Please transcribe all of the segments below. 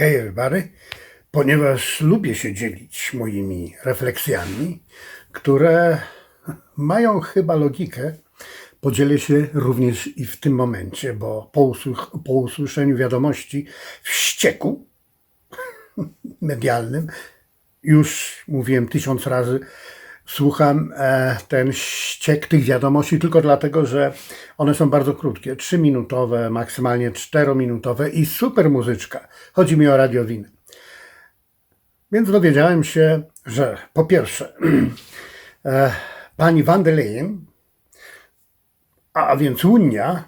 Hej everybody, ponieważ lubię się dzielić moimi refleksjami, które mają chyba logikę, podzielę się również i w tym momencie, bo po, po usłyszeniu wiadomości wścieku medialnym, już mówiłem tysiąc razy, słucham e, ten ściek tych wiadomości tylko dlatego, że one są bardzo krótkie, trzyminutowe, maksymalnie czterominutowe i super muzyczka. Chodzi mi o radiowiny. Więc dowiedziałem się, że po pierwsze, e, pani van der Leyen, a więc Unia,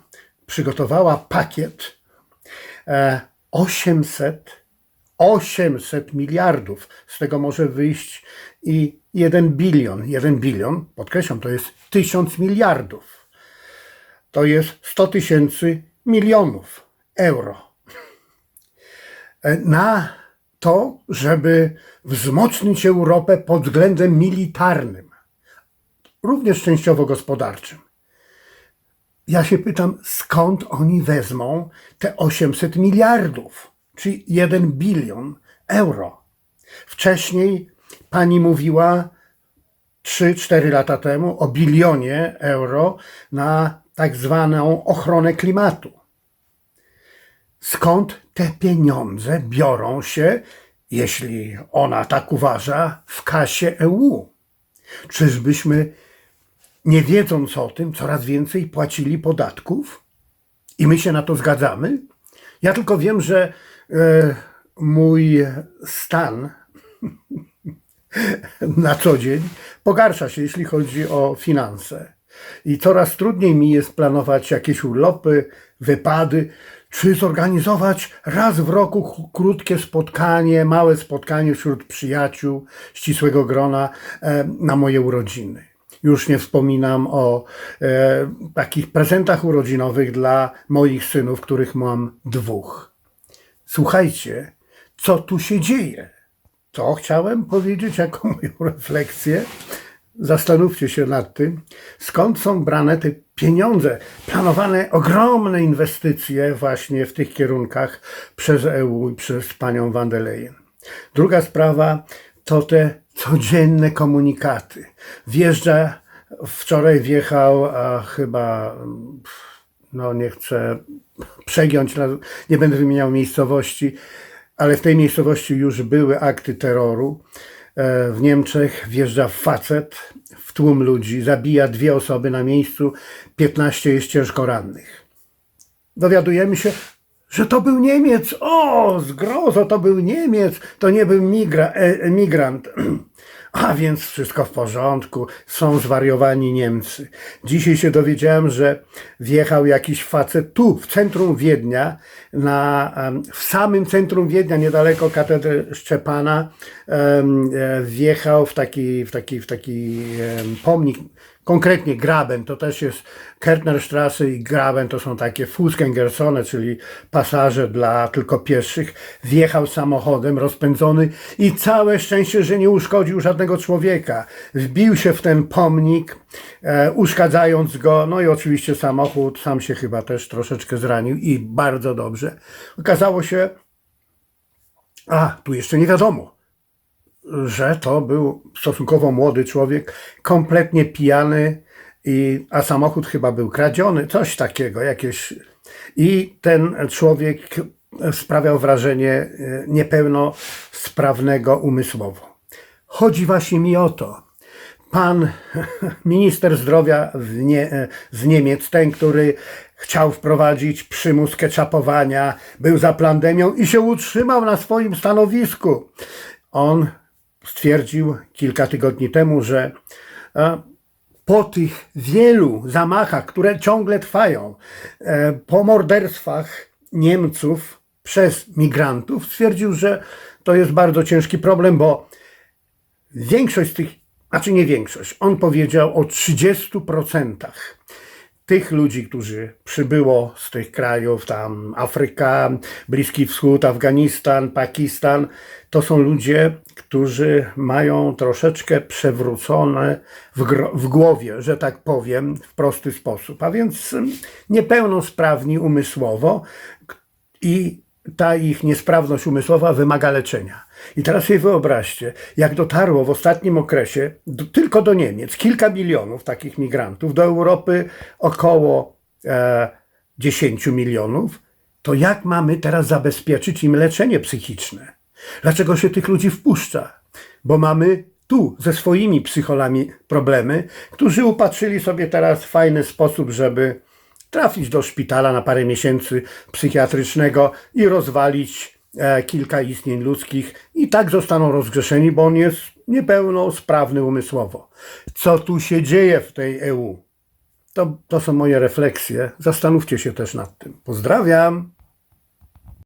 przygotowała pakiet e, 800 800 miliardów. Z tego może wyjść i 1 bilion. 1 bilion, podkreślam, to jest 1000 miliardów. To jest 100 tysięcy milionów euro. E, Na to, żeby wzmocnić Europę pod względem militarnym, również częściowo gospodarczym. Ja się pytam, skąd oni wezmą te 800 miliardów, czyli 1 bilion euro. Wcześniej pani mówiła 3-4 lata temu o bilionie euro na tak zwaną ochronę klimatu. Skąd te pieniądze biorą się, jeśli ona tak uważa, w kasie EU? Czyżbyśmy nie wiedząc o tym, coraz więcej płacili podatków i my się na to zgadzamy. Ja tylko wiem, że mój stan na co dzień pogarsza się, jeśli chodzi o finanse. I coraz trudniej mi jest planować jakieś urlopy, wypady, czy zorganizować raz w roku krótkie spotkanie, małe spotkanie wśród przyjaciół, ścisłego grona e, na moje urodziny. Już nie wspominam o e, takich prezentach urodzinowych dla moich synów, których mam dwóch. Słuchajcie, co tu się dzieje? To chciałem powiedzieć jako moją refleksję. Zastanówcie się nad tym, skąd są brane te pieniądze, planowane ogromne inwestycje właśnie w tych kierunkach przez EU i przez panią van der Leyen. Druga sprawa to te codzienne komunikaty. Wjeżdża, wczoraj wjechał a chyba, no nie chcę przegiąć, nie będę wymieniał miejscowości, ale w tej miejscowości już były akty terroru. E, W Niemczech wjeżdża facet w tłum ludzi, zabija dwie osoby na miejscu, 15 jest ciężko rannych. Dowiadujemy się, że to był Niemiec. O, zgrozo, to był Niemiec, to nie był migra, e, emigrant. A więc wszystko w porządku, są zwariowani Niemcy. Dzisiaj się dowiedziałem, że wjechał jakiś facet tu, w centrum Wiednia, na, w samym centrum Wiednia, niedaleko katedry Szczepana, e, wjechał w taki, w taki, w taki pomnik, konkretnie Graben, to też jest Kärtnerstraße i Graben to są takie Fußgängerzone, czyli pasaże dla tylko pieszych. Wjechał samochodem rozpędzony i całe szczęście, że nie uszkodził żadnego człowieka. Wbił się w ten pomnik, e, uszkadzając go, no i oczywiście samochód sam się chyba też troszeczkę zranił i bardzo dobrze. Okazało się, a tu jeszcze nie wiadomo, że to był stosunkowo młody człowiek, kompletnie pijany, i, a samochód chyba był kradziony, coś takiego, jakieś. I ten człowiek sprawiał wrażenie e, niepełnosprawnego umysłowo. Chodzi właśnie mi o to. Pan minister zdrowia nie, z Niemiec, ten, który chciał wprowadzić przymus keczapowania, był za pandemią i się utrzymał na swoim stanowisku. On stwierdził kilka tygodni temu, że e, po tych wielu zamachach, które ciągle trwają, e, po morderstwach Niemców przez migrantów, stwierdził, że to jest bardzo ciężki problem, bo większość z tych, znaczy nie większość, on powiedział o 30% tych ludzi, którzy przybyło z tych krajów, tam Afryka, Bliski Wschód, Afganistan, Pakistan, to są ludzie, którzy mają troszeczkę przewrócone w, w głowie, że tak powiem, w prosty sposób, a więc mm, niepełnosprawni umysłowo i ta ich niesprawność umysłowa wymaga leczenia. I teraz sobie wyobraźcie, jak dotarło w ostatnim okresie do, tylko do Niemiec kilka milionów takich migrantów, do Europy około e, 10 milionów, to jak mamy teraz zabezpieczyć im leczenie psychiczne? Dlaczego się tych ludzi wpuszcza? Bo mamy tu ze swoimi psycholami problemy, którzy upatrzyli sobie teraz fajny sposób, żeby trafić do szpitala na parę miesięcy psychiatrycznego i rozwalić e, kilka istnień ludzkich i tak zostaną rozgrzeszeni, bo on jest niepełnosprawny umysłowo. Co tu się dzieje w tej EU? To, to są moje refleksje. Zastanówcie się też nad tym. Pozdrawiam.